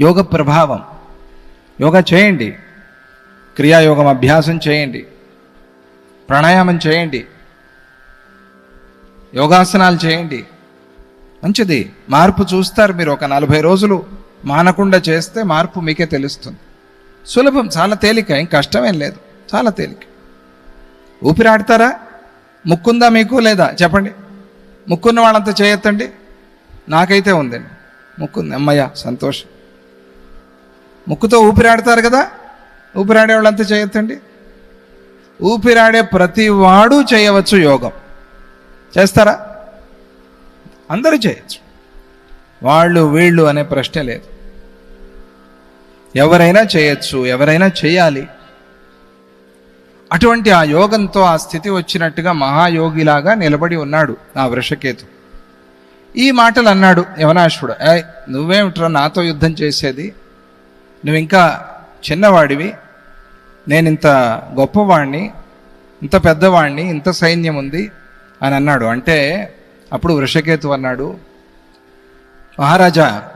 యోగ ప్రభావం. యోగా చేయండి. క్రియాయోగం అభ్యాసం చేయండి. ప్రాణాయామం చేయండి. యోగాసనాలు చేయండి. మంచిది. మార్పు చూస్తారు మీరు. ఒక నలభై రోజులు మానకుండా చేస్తే మార్పు మీకే తెలుస్తుంది. సులభం. చాలా తేలిక. ఏం కష్టమేం లేదు. చాలా తేలిక. ఊపిరాడతారా? ముక్కుందా మీకు లేదా? చెప్పండి. ముక్కున్న వాళ్ళంతా చేయొద్దండి? నాకైతే ఉందండి. ముక్కుంది. అమ్మయ్య సంతోషం. ముక్కుతో ఊపిరాడతారు కదా? ఊపిరాడే వాళ్ళంతా చేయొద్దండి ఊపిరాడే ప్రతి వాడు చేయవచ్చు యోగం. చేస్తారా? అందరూ చేయొచ్చు. వాళ్ళు వీళ్ళు అనే ప్రశ్న లేదు. ఎవరైనా చేయొచ్చు ఎవరైనా చేయాలి. అటువంటి ఆ యోగంతో ఆ స్థితి వచ్చినట్టుగా మహాయోగిలాగా నిలబడి ఉన్నాడు ఆ వృషకేతు. ఈ మాటలు అన్నాడు యవనాశ్వుడు. ఏ నువ్వేమిట్రా నాతో యుద్ధం చేసేది? నువ్వు ఇంకా చిన్నవాడివి. నేను ఇంత గొప్పవాణ్ణి ఇంత పెద్దవాణ్ణి ఇంత సైన్యం ఉంది అని అన్నాడు. అంటే అప్పుడు వృషకేతు అన్నాడు మహారాజా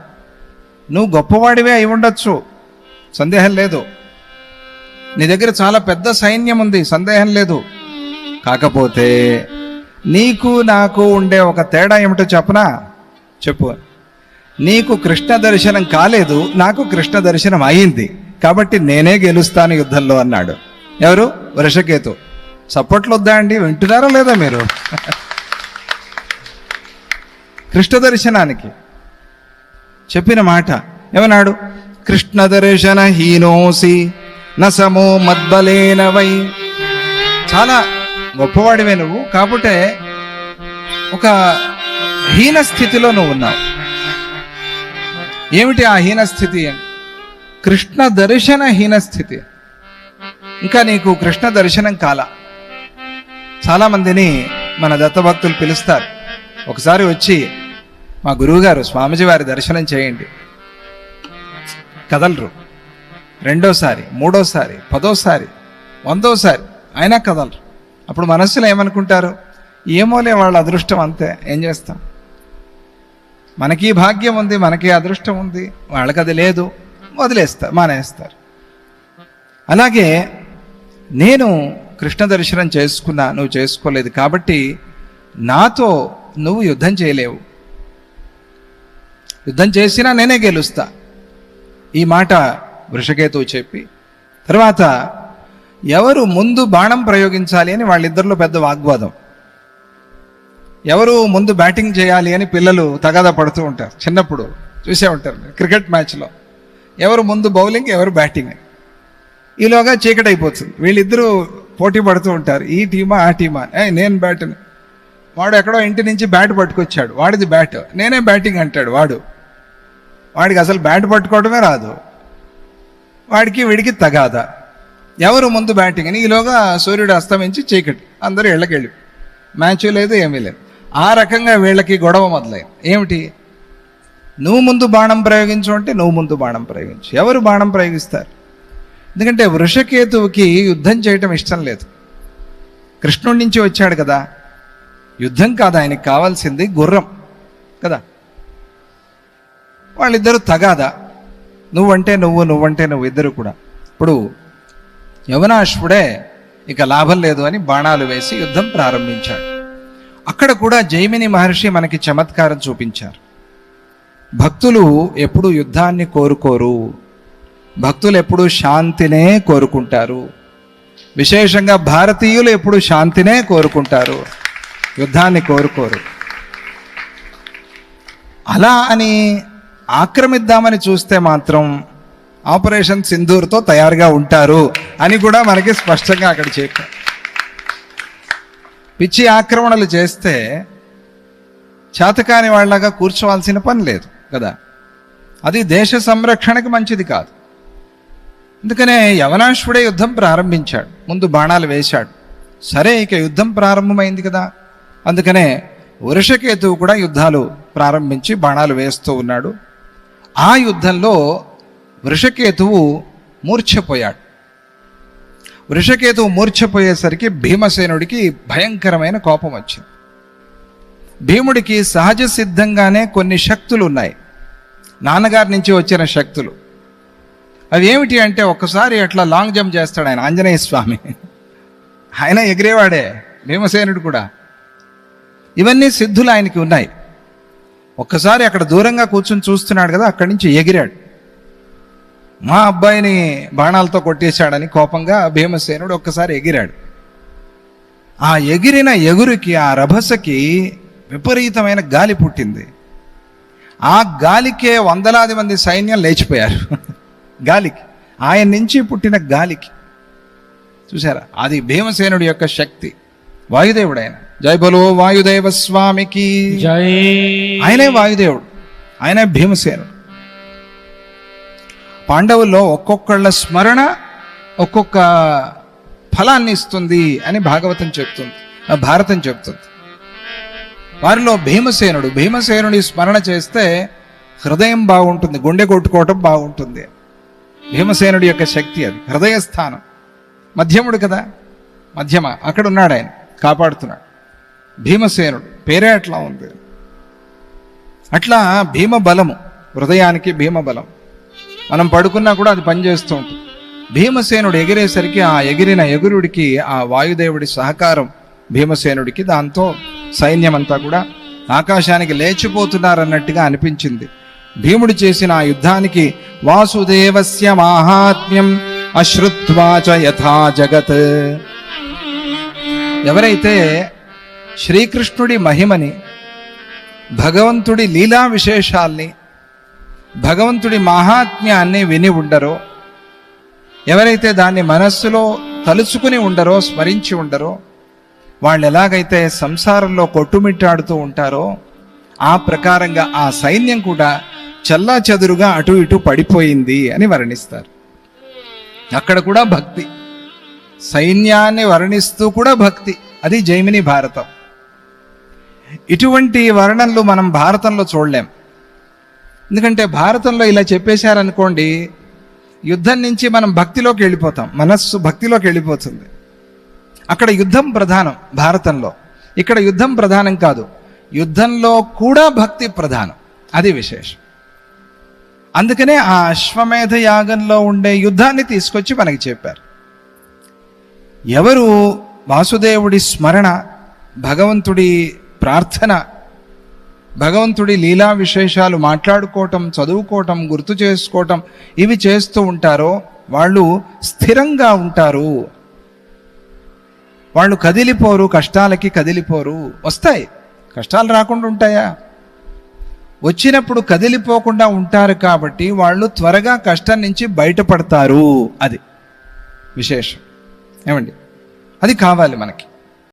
నువ్వు గొప్పవాడివే అయి ఉండొచ్చు. సందేహం లేదు. నీ దగ్గర చాలా పెద్ద సైన్యం ఉంది సందేహం లేదు. కాకపోతే నీకు నాకు ఉండే ఒక తేడా ఏమిటో చెప్పనా? చెప్పు. నీకు కృష్ణ దర్శనం కాలేదు నాకు కృష్ణ దర్శనం అయింది. కాబట్టి నేనే గెలుస్తాను యుద్ధంలో అన్నాడు. ఎవరు? వృషకేతు. సపోర్ట్లు వద్దా అండి? వింటున్నారా లేదా మీరు? కృష్ణ దర్శనానికి చెప్పిన మాట ఏమన్నాడు? కృష్ణ దర్శన హీనోసి నసమో మద్బలేనవై చాలా గొప్పవాడివే నువ్వు కాబట్టే ఒక హీన స్థితిలో నువ్వు ఉన్నావు. ఏమిటి ఆ హీన స్థితి కృష్ణ దర్శన హీనస్థితి ఇంకా నీకు కృష్ణ దర్శనం కాల. చాలామందిని మన దత్తభక్తులు పిలుస్తారు. ఒకసారి వచ్చి మా గురువుగారు స్వామిజీ వారి దర్శనం చేయండి. కదలరు. రెండోసారి మూడోసారి పదోసారి వందోసారి అయినా కదలరు. అప్పుడు మనస్సులో ఏమనుకుంటారు? ఏమోలే వాళ్ళ అదృష్టం అంతే ఏం చేస్తాం? మనకి భాగ్యం ఉంది మనకి అదృష్టం ఉంది వాళ్ళకి అది లేదు వదిలేస్తారు మానేస్తారు. అలాగే నేను కృష్ణ దర్శనం చేసుకున్నా నువ్వు చేసుకోలేదు కాబట్టి నాతో నువ్వు యుద్ధం చేయలేవు. యుద్ధం చేసినా నేనే గెలుస్తా. ఈ మాట వృషకేతువు చెప్పి తర్వాత ఎవరు ముందు బాణం ప్రయోగించాలి అని వాళ్ళిద్దరిలో పెద్ద వాగ్వాదం. ఎవరు ముందు బ్యాటింగ్ చేయాలి అని పిల్లలు తగాదా పడుతూ ఉంటారు. చిన్నప్పుడు చూసే ఉంటారు క్రికెట్ మ్యాచ్లో. ఎవరు ముందు బౌలింగ్ ఎవరు బ్యాటింగ్. ఈలోగా చీకటి అయిపోతుంది. వీళ్ళిద్దరూ పోటీ పడుతూ ఉంటారు. ఈ టీమా ఆ టీమా? ఏ నేను బ్యాట్ని. వాడు ఎక్కడో ఇంటి నుంచి బ్యాట్ పట్టుకొచ్చాడు. వాడిది బ్యాట్. నేనే బ్యాటింగ్ అంటాడు వాడు. వాడికి అసలు బ్యాట్ పట్టుకోవడమే రాదు. వాడికి వీడికి తగాదా. ఎవరు ముందు బ్యాటింగ్ అని ఈలోగా సూర్యుడు అస్తమించి చీకటి. అందరూ ఇళ్ళకెళ్ళి. మ్యాచ్ లేదు ఏమీ లేదు. ఆ రకంగా వీళ్ళకి గొడవ మొదలైంది. ఏమిటి? నువ్వు ముందు బాణం ప్రయోగించు అంటే నువ్వు ముందు బాణం ప్రయోగించు. ఎవరు బాణం ప్రయోగిస్తారు? ఎందుకంటే వృషకేతువుకి యుద్ధం చేయటం ఇష్టం లేదు. కృష్ణుడి నుంచి వచ్చాడు కదా. యుద్ధం కాదు ఆయనకి కావాల్సింది గుర్రం కదా. వాళ్ళిద్దరూ తగాదా. నువ్వంటే నువ్వు నువ్వంటే నువ్వు ఇద్దరు కూడా. ఇప్పుడు యవనాశ్వుడే ఇక లాభం లేదు అని బాణాలు వేసి యుద్ధం ప్రారంభించాడు. అక్కడ కూడా జైమిని మహర్షి మనకి చమత్కారం చూపించారు. భక్తులు ఎప్పుడు యుద్ధాన్ని కోరుకోరు. భక్తులు ఎప్పుడు శాంతినే కోరుకుంటారు. విశేషంగా భారతీయులు ఎప్పుడు శాంతినే కోరుకుంటారు. యుద్ధాన్ని కోరుకోరు. అలా అని ఆక్రమిద్దామని చూస్తే మాత్రం ఆపరేషన్ సింధూర్తో తయారుగా ఉంటారు అని కూడా మనకి స్పష్టంగా అక్కడ చెప్పారు. పిచ్చి ఆక్రమణలు చేస్తే చేతకాని వాళ్ళగా కూర్చోవాల్సిన పని లేదు కదా? అది దేశ సంరక్షణకి మంచిది కాదు. అందుకనే యవనాశ్వుడే యుద్ధం ప్రారంభించాడు ముందు బాణాలు వేశాడు. సరే ఇక యుద్ధం ప్రారంభమైంది కదా? అందుకనే వృషకేతువు కూడా యుద్ధాలు ప్రారంభించి బాణాలు వేస్తూ ఉన్నాడు. ఆ యుద్ధంలో వృషకేతువు మూర్ఛపోయాడు. వృషకేతువు మూర్ఛపోయేసరికి భీమసేనుడికి భయంకరమైన కోపం వచ్చింది. భీముడికి సహజ సిద్ధంగానే కొన్ని శక్తులు ఉన్నాయి నాన్నగారి నుంచి వచ్చిన శక్తులు. అవి ఏమిటి అంటే ఒక్కసారి అట్లా లాంగ్ జంప్ చేస్తాడు ఆయన ఆంజనేయ స్వామి. ఆయన ఎగిరేవాడే భీమసేనుడు కూడా. ఇవన్నీ సిద్ధులు ఆయనకి ఉన్నాయి. ఒక్కసారి అక్కడ దూరంగా కూర్చుని చూస్తున్నాడు కదా అక్కడి నుంచి ఎగిరాడు. మా అబ్బాయిని బాణాలతో కొట్టేశాడని కోపంగా భీమసేనుడు ఒక్కసారి ఎగిరాడు. ఆ ఎగిరిన ఎగురుకి ఆ రభసకి విపరీతమైన గాలి పుట్టింది. ఆ గాలికే వందలాది మంది సైన్యం లేచిపోయారు. గాలికి ఆయన నుంచి పుట్టిన గాలికి. చూసారా అది భీమసేనుడి యొక్క శక్తి. వాయుదేవుడు ఆయన జై బలో వాయుదేవ స్వామికి. జై. ఆయనే వాయుదేవుడు. ఆయనే భీమసేనుడు. పాండవుల్లో ఒక్కొక్కళ్ళ స్మరణ ఒక్కొక్క ఫలాన్ని ఇస్తుంది అని భాగవతం చెప్తుంది భారతం చెప్తుంది. వారిలో భీమసేనుడు భీమసేనుడి స్మరణ చేస్తే హృదయం బాగుంటుంది గుండె కొట్టుకోవటం బాగుంటుంది. భీమసేనుడి యొక్క శక్తి అది హృదయ స్థానం మధ్యముడు కదా మధ్యమ అక్కడ ఉన్నాడు ఆయన కాపాడుతున్నాడు. భీమసేనుడు పేరే అట్లా ఉంది. అట్లా భీమ బలము హృదయానికి భీమ బలం మనం పడుకున్నా కూడా అది పనిచేస్తూ ఉంటుంది. భీమసేనుడు ఎగిరేసరికి ఆ ఎగిరిన ఎగురుడికి ఆ వాయుదేవుడి సహకారం భీమసేనుడికి దాంతో సైన్యం అంతా కూడా ఆకాశానికి లేచిపోతున్నారన్నట్టుగా అనిపించింది. భీముడు చేసిన ఆ యుద్ధానికి వాసుదేవస్య మాహాత్మ్యం అశ్రుత్వాచ యథా జగత్. ఎవరైతే శ్రీకృష్ణుడి మహిమని భగవంతుడి లీలా విశేషాల్ని భగవంతుడి మహాత్మ్యాన్ని విని ఉండరో ఎవరైతే దాన్ని మనస్సులో తలుచుకుని ఉండరో స్మరించి ఉండరో వాళ్ళు ఎలాగైతే సంసారంలో కొట్టుమిట్టాడుతూ ఉంటారో ఆ ప్రకారంగా ఆ సైన్యం కూడా చల్లా చదురుగా అటు ఇటు పడిపోయింది అని వర్ణిస్తారు. అక్కడ కూడా భక్తి. సైన్యాన్ని వర్ణిస్తూ కూడా భక్తి. అది జైమిని భారతం. ఇటువంటి వర్ణనలు మనం భారతంలో చూడలేం. ఎందుకంటే భారతంలో ఇలా చెప్పేశారనుకోండి యుద్ధం నుంచి మనం భక్తిలోకి వెళ్ళిపోతాం మనస్సు భక్తిలోకి వెళ్ళిపోతుంది. అక్కడ యుద్ధం ప్రధానం భారతంలో. ఇక్కడ యుద్ధం ప్రధానం కాదు యుద్ధంలో కూడా భక్తి ప్రధానం. అది విశేషం. అందుకనే ఆ అశ్వమేధ యాగంలో ఉండే యుద్ధాన్ని తీసుకొచ్చి మనకి చెప్పారు. ఎవరు వాసుదేవుడి స్మరణ భగవంతుడి ప్రార్థన భగవంతుడి లీలా విశేషాలు మాట్లాడుకోవటం చదువుకోవటం గుర్తు చేసుకోవటం ఇవి చేస్తూ ఉంటారో వాళ్ళు స్థిరంగా ఉంటారు. వాళ్ళు కదిలిపోరు కష్టాలకి కదిలిపోరు. వస్తాయి. కష్టాలు రాకుండా ఉంటాయా? వచ్చినప్పుడు కదిలిపోకుండా ఉంటారు కాబట్టి వాళ్ళు త్వరగా కష్టం నుంచి బయటపడతారు. అది విశేషం. ఏమండి? అది కావాలి మనకి.